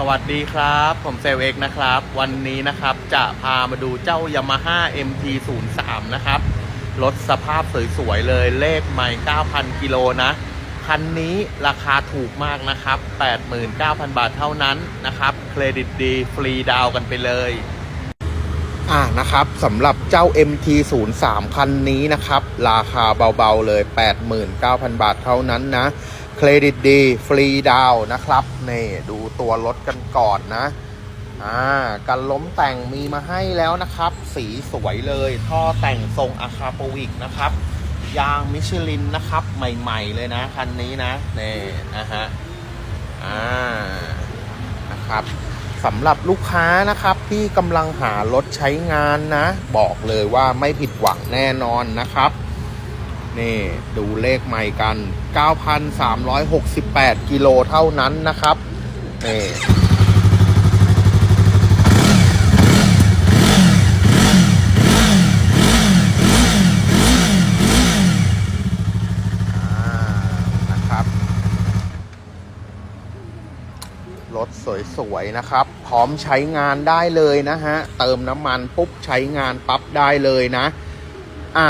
สวัสดีครับ ผมเซลเอกนะครับ วันนี้นะครับจะพามาดูเจ้า Yamaha MT03 นะครับ รถสภาพสวยๆ เลยเลขใหม่ 9,000 กิโลนะ คันนี้ราคาถูกมากนะครับ 89,000 บาทเท่านั้นนะครับ เครดิตดี ฟรีดาวกันไปเลย อ่านะครับสำหรับเจ้า MT03 คันนี้นะครับ ราคาเบาๆเลย 89,000 บาทเท่านั้นนะ เครดิตดี ฟรีดาวนะครับนี่ดูตัวรถกันก่อนนะอ่ากันล้มแต่งมีมาให้แล้วนะครับ สีสวยเลยท่อแต่งทรงอาคาโปวิกนะครับ ยางมิชลินนะครับ ใหม่ๆเลยนะคันนี้นะนี่นะฮะอ่านะครับสำหรับลูกค้านะครับที่กำลังหารถใช้งานนะ บอกเลยว่าไม่ผิดหวังแน่นอนนะครับ นี่ดูเลขใหม่กัน 9,368 กิโลเท่านั้นนะครับ นี่อ่านะครับรถสวยๆนะครับ พร้อมใช้งานได้เลยนะฮะ เติมน้ำมันปุ๊บใช้งานปั๊บได้เลยนะ อะ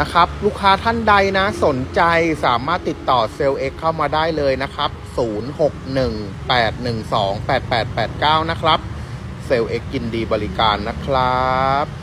นะครับ ลูกค้าท่านใดนะสนใจสามารถติดต่อเซลล์เอ็กเข้ามาได้เลยนะครับ 0618128889 นะครับ เซลล์เอ็กยินดีบริการนะครับ